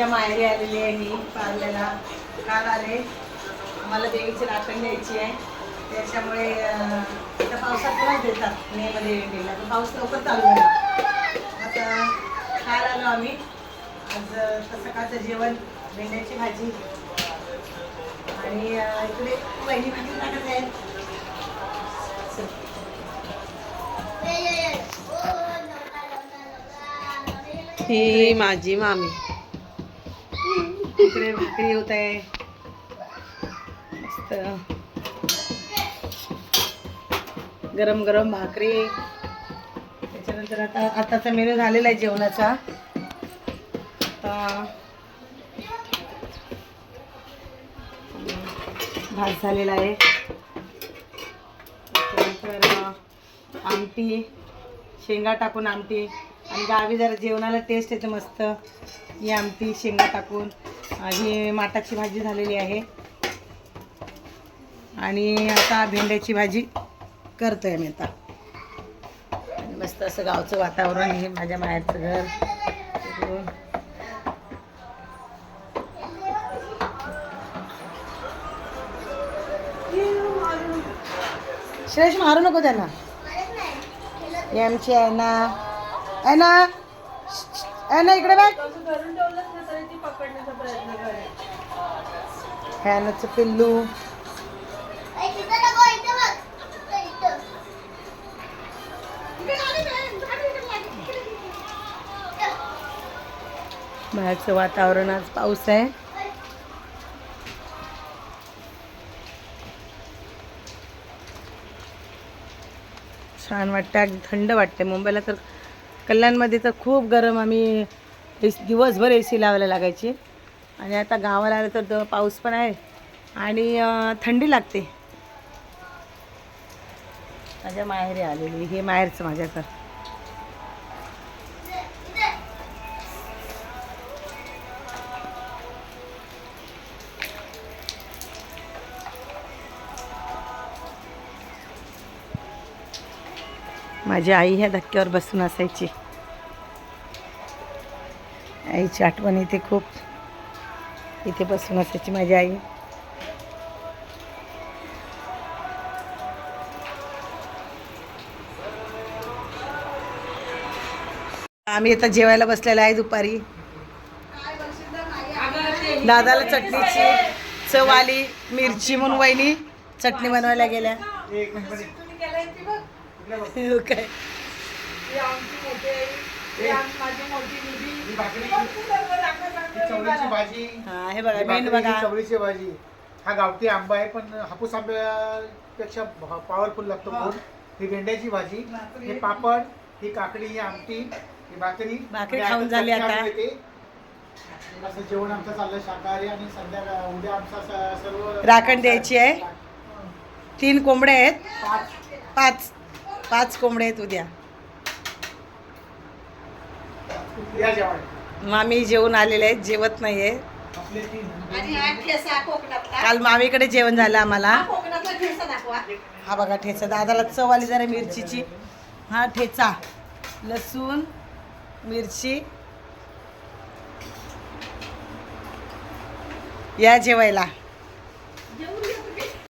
माझ्या माहेरी आलेली आहे ही पार्ल्याला काल आले. मला देवीची राखण द्यायची आहे. त्याच्यामुळे आता पावसात पण देतात मेमध्ये एंडिंगला तर पाऊस लवकर चालू झाला आता काल आलो आम्ही. आज सकाळचं जेवण भेंड्याची भाजी. आणि इकडे वहिनी भाजी टाकत आहेत. चल. ही माझी मामी. इकडे भाकरी होत आहे. मस्त. गरम गरम भाकरी. त्याच्यानंतर आता आताचा मेनू झालेला आहे जेवणाचा. आता भात झालेला आहे. त्याच्यानंतर आमटी. शेंगा टाकून आमटी. आणि गावी जरा जेवणाला टेस्ट येते मस्त. ही आमटी शेंगा टाकून. ही माटाची भाजी झालेली आहे. आणि आता भेंड्याची भाजी करतोय मी आता. मस्त असं गावचं वातावरण हे माझ्या माहेरचं घर. श्रेष मारू नको त्यांना. ही आमची आहे ना. आहे ना? ना इकडे बघ. फॅनचं पिल्लू. बाहेरचं वातावरण आज पाऊस आहे. छान वाटतं अगदी थंड वाटते मुंबईला तर कल्याणमध्ये तर खूप गरम आम्ही एस दिवसभर ए सी लावायला लागायची. आणि आता गावाला आलं तर द- पाऊस पण आहे. आणि थंडी लागते. माझ्या माहेरी आलेली. हे माहेरचं माझ्या तर माझी आई ह्या धक्क्यावर बसून असायची. आईची आठवण इथे खूप. इथे बसून असायची माझी आई. आम्ही आता जेवायला बसलेलो आहे दुपारी. दादाला चटणीची चव आली मिरची म्हणून वहिनी चटणी बनवायला गेल्या. हो काय? चवळीची भाजी. हा हे बघा मेन बघा. ही चवळीची भाजी. हा गावठी आंबा आहे पण हापूस आंब्यापेक्षा पॉवरफुल लागतो गोड ही भेंड्याची भाजी हे पापड ही काकडी ही आमटी ही भाकरी. भाकरी खाऊन झाली आता. असं जेवण आमचं चाललंय शाकाहारी आणि संध्याकाळ उद्या आमचा सर्व राखण द्यायची आहे. तीन कोंबडे आहेत. पाच. पाच. पाच कोंबडे आहेत उद्या. या मामी जेवून आलेले आहेत जेवत नाहीये. काल मामीकडे जेवण झालं आम्हाला. हा बघा ठेचा दादाला चव आली जरा मिरचीची. हा ठेचा लसूण मिरची. या जेवायला.